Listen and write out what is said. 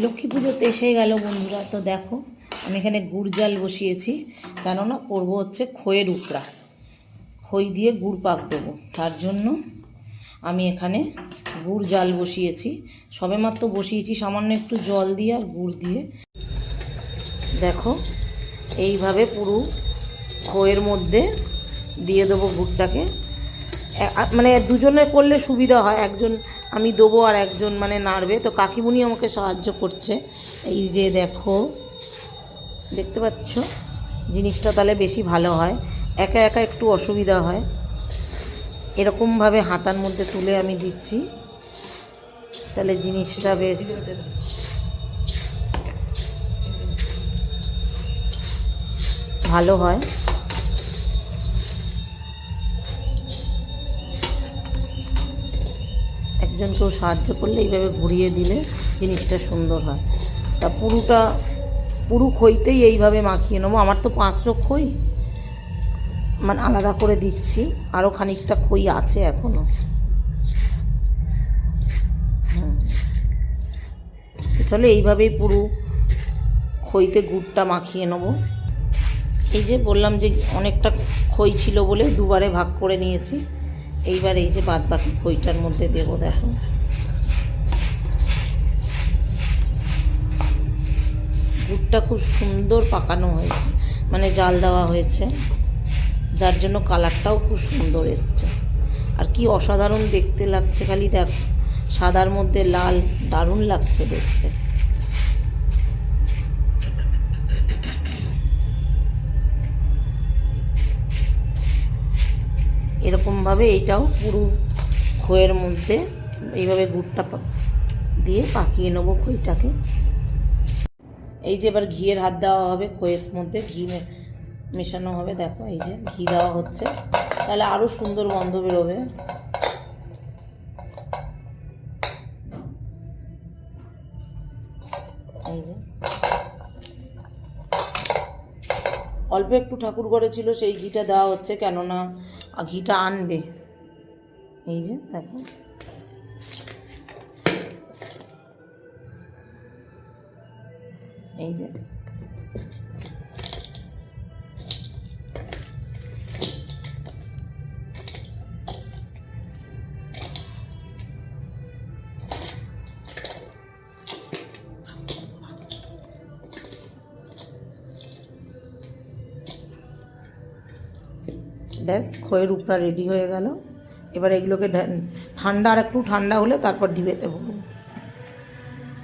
লক্ষ্মী পুজো তো এসে গেল বন্ধুরা, তো দেখো, আমি এখানে গুড় জাল বসিয়েছি, কেননা করব হচ্ছে খইয়ের উপরা খই দিয়ে গুড় পাক দেবো, তার জন্য আমি এখানে গুড় জাল বসিয়েছি সবেমাত্র বসিয়েছি, সামান্য একটু জল দিয়ে আর গুড় দিয়ে। দেখো, এইভাবে পুরো খইয়ের মধ্যে দিয়ে দেবো গুড়টাকে। মানে দুজনে করলে সুবিধা হয়। একজন আমি দেবো আর একজন মানে নাড়বে। তো কাকিমুনি আমাকে সাহায্য করছে। এই যে দেখো, দেখতে পাচ্ছ? জিনিসটা তাহলে বেশি ভালো হয়। একা একা একটু অসুবিধা হয়। এরকমভাবে হাতার মধ্যে তুলে আমি দিচ্ছি। তাহলে জিনিসটা বেশ ভালো হয়। একজন কেউ সাহায্য করলে এইভাবে ঘুরিয়ে দিলে জিনিসটা সুন্দর হয়। তা পুরুটা পুরু খইতেই এইভাবে মাখিয়ে নেব। আমার তো পাঁচশো খই। মানে আলাদা করে দিচ্ছি। আরও খানিকটা খই আছে এখনও চলো এইভাবেই পুরু খইতে গুড়টা মাখিয়ে নেব। এই যে বললাম যে অনেকটা খই ছিল বলে দুবারে ভাগ করে নিয়েছি। এইবার এই যে বাদ বাকি খইটার মধ্যে দেবো, দেখো। গুড়টা খুব সুন্দর পাকানো হয়েছে মানে জাল দেওয়া হয়েছে। যার জন্য কালারটাও খুব সুন্দর এসছে। আর কি অসাধারণ দেখতে লাগছে খালি, দেখো। সাদার মধ্যে লাল, দারুণ লাগছে দেখতে। এরকমভাবে এইটাও পুরো খইয়ের মধ্যে এইভাবে গুড়টা দিয়ে পাকিয়ে নেব খইটাকে এই যে এবার ঘিয়ের হাত দেওয়া হবে খইয়ের মধ্যে, ঘি মেশানো হবে, দেখো এই যে ঘি দেওয়া হচ্ছে। তাহলে আরও সুন্দর গন্ধ বেরোবে। এই যে অল্প একটু ঠাকুর ঘরে ছিল, সেই ঘিটা দেওয়া হচ্ছে, কেননা ঘিটা আনবে। এই যে, দেখো। এই যে। ব্যাস খয়ের উপরা রেডি হয়ে গেল। এবার এগুলোকে ঠান্ডা আর একটু ঠান্ডা হলে তারপর ঢিবে দেবো